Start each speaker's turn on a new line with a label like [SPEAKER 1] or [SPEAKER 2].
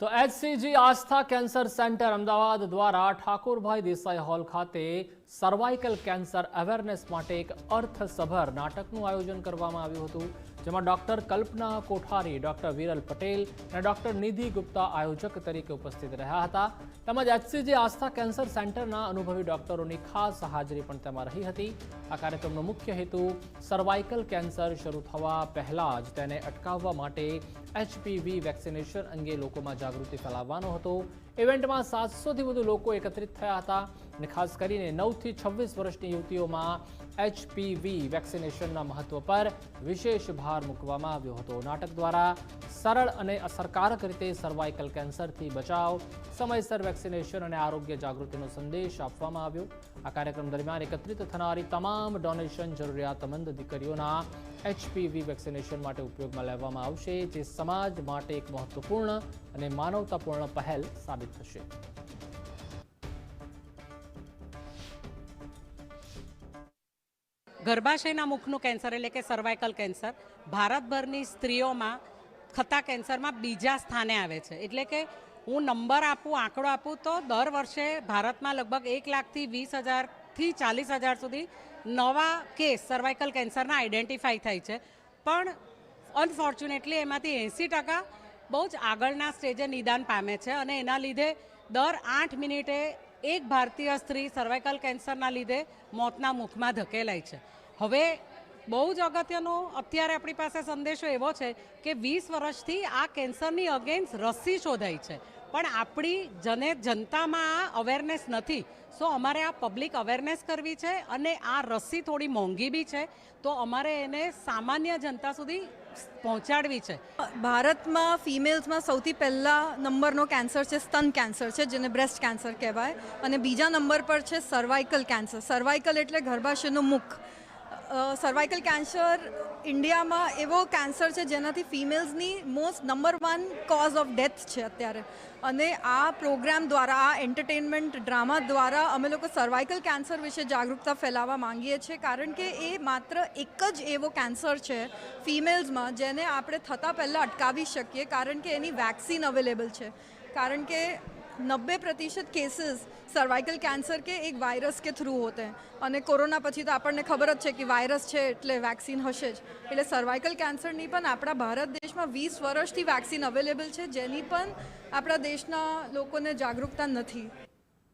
[SPEAKER 1] તો HCG Aastha cancer centre Ahmedabad દ્વારા Thakorbhai Desai hall ખાતે સર્વાઇકલ કેન્સર અવેરનેસ માટે એક અર્થસભર નાટકનું આયોજન કરવામાં આવ્યું હતું, જેમાં ડોક્ટર કલ્પના કોઠારી, ડોક્ટર વિરલ પટેલ અને ડોક્ટર નિધિ ગુપ્તા આયોજક તરીકે ઉપસ્થિત રહ્યા હતા. તેમજ એચસીજી આસ્થા કેન્સર સેન્ટરના અનુભવી ડોક્ટરોની ખાસ હાજરી પણ તેમાં રહી હતી. આ કાર્યક્રમનો મુખ્ય હેતુ સર્વાઇકલ કેન્સર શરૂ થવા પહેલાં જ તેને અટકાવવા માટે એચપીવી વેક્સિનેશન અંગે લોકોમાં જાગૃતિ ફેલાવવાનો હતો. ઇવેન્ટમાં સાતસોથી વધુ લોકો એકત્રિત થયા હતા અને ખાસ કરીને નવથી છવ્વીસ વર્ષની યુવતીઓમાં એચપીવી વેક્સિનેશનના મહત્વ પર વિશેષ ભાર મૂકવામાં આવ્યો હતો. નાટક દ્વારા સરળ અને અસરકારક રીતે સર્વાઇકલ કેન્સરથી બચાવ, સમયસર વેક્સિનેશન અને આરોગ્ય જાગૃતિનો સંદેશ આપવામાં આવ્યો. આ કાર્યક્રમ દરમિયાન એકત્રિત થનારી તમામ ડોનેશન જરૂરિયાતમંદ દીકરીઓના એચપીવી વેક્સિનેશન માટે ઉપયોગમાં લેવામાં આવશે, જે સમાજ માટે એક મહત્વપૂર્ણ અને માનવતાપૂર્ણ પહેલ સાબિત થશે.
[SPEAKER 2] ગર્ભાશયના મુખનું કેન્સર એટલે કે સર્વાઇકલ કેન્સર ભારતભરની સ્ત્રીઓમાં થતા કેન્સરમાં બીજા સ્થાને આવે છે. એટલે કે હું નંબર આપું, આંકડો આપું, તો દર વર્ષે ભારતમાં લગભગ એક લાખથી વીસ હજારથી ચાલીસ હજાર સુધી નવા કેસ સર્વાઇકલ કેન્સરના આઈડેન્ટિફાઈ થાય છે. પણ અનફોર્ચ્યુનેટલી એમાંથી એંસી ટકા બહુ જ આગળના સ્ટેજે નિદાન પામે છે અને એના લીધે દર આઠ મિનિટે એક ભારતીય સ્ત્રી સર્વાઇકલ કેન્સરના લીધે મોતના મુખમાં ધકેલાય છે. હવે બહુ જ અગત્યનો અત્યારે આપણી પાસે સંદેશો એવો છે કે વીસ વર્ષથી આ કેન્સરની અગેન્સ્ટ રસી શોધાઈ છે. પણ આપણી જને જનતામાં આ અવેરનેસ નથી. સો અમારે આ પબ્લિક અવેરનેસ કરવી છે અને આ રસી થોડી મોંઘી બી છે. તો અમારે એને સામાન્ય જનતા સુધી પહોંચાડવી છે.
[SPEAKER 3] ભારતમાં ફિમેલ્સમાં સૌથી પહેલા નંબરનો કેન્સર છે સ્તન કેન્સર છે, જેને બ્રેસ્ટ કેન્સર કહેવાય. અને બીજા નંબર પર છે સર્વાઇકલ કેન્સર સર્વાઇકલ એટલે ગર્ભાશયનું મુખ. સર્વાઇકલ કેન્સર ઇન્ડિયામાં એવો કેન્સર છે જેનાથી ફિમેલ્સની most number one cause of death છે અત્યારે. અને આ પ્રોગ્રામ દ્વારા, આ એન્ટરટેનમેન્ટ ડ્રામા દ્વારા અમે લોકો સર્વાઇકલ કેન્સર વિશે જાગૃતતા ફેલાવવા માંગીએ છીએ કારણ કે એ માત્ર એક જ એવો કેન્સર છે ફિમેલ્સમાં જેને આપણે થતાં પહેલાં અટકાવી શકીએ કારણ કે એની વેક્સિન અવેલેબલ છે. કારણ કે નબ્બે પ્રતિશત કેસીસ સર્વાઇકલ કેન્સર કે એક વાયરસ કે થ્રુ હોતે અને કોરોના પછી તો આપણને ખબર જ છે કે વાયરસ છે એટલે વેક્સિન હશે જ એટલે સર્વાઇકલ કેન્સરની પણ આપણા ભારત દેશમાં વીસ વર્ષથી વેક્સિન અવેલેબલ છે જેની પણ આપણા દેશના લોકોને જાગૃતતા નથી